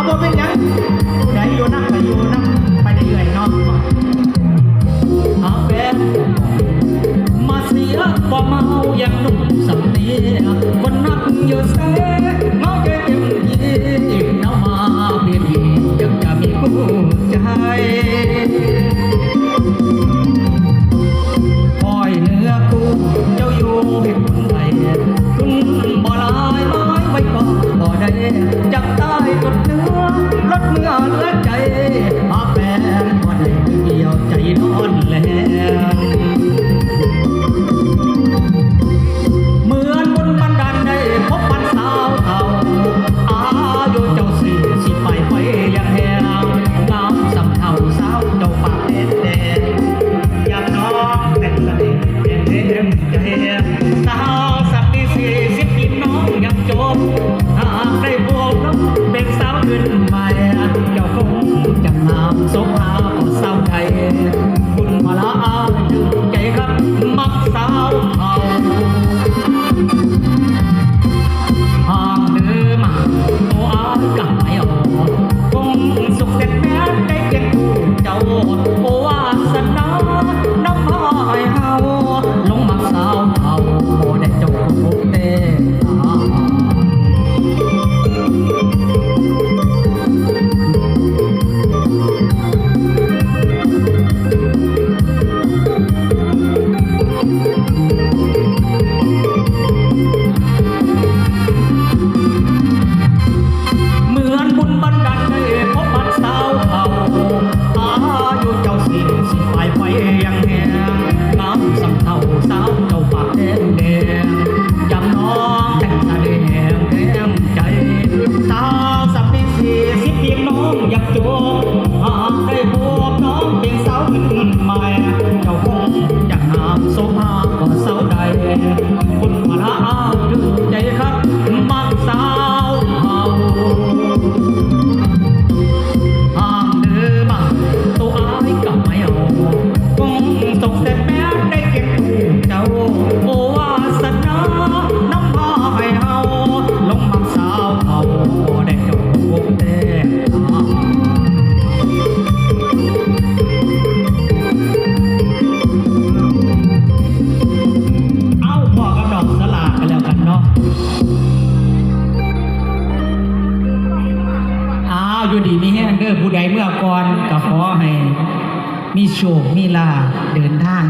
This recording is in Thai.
เอาบ่เป็นหยังผู้ใดอยู่นั่งไปอยู่นั่งไปเรื่อยเนาะเอาแบบมาเสียบ่เมาอย่างหนุ่มสำเนียงคนนักเยอะแส เมื่อเหลือใจอาแฟนบ่ได้เกี่ยวใจนอนแล้วเหมือนบนบันดาลได้พบมันสาวเท่าอายุเจ้าสีสิไปไปยังแหงงามสำเทาสาวเจ้าปากแดงแดงอยากน้องเป็นเสน่ห์แดงแดงใจสาวสักดีสี่สิบปีน้องยังจบหากได้บวกน้องเป็นสาวขึ้น บไม่ออกคงสุขเสร็จแม้ อยู่ดีมีแห้งเด้อผู้ใดเมื่อก่อนก็ขอให้มีโชคมีลาเดินทาง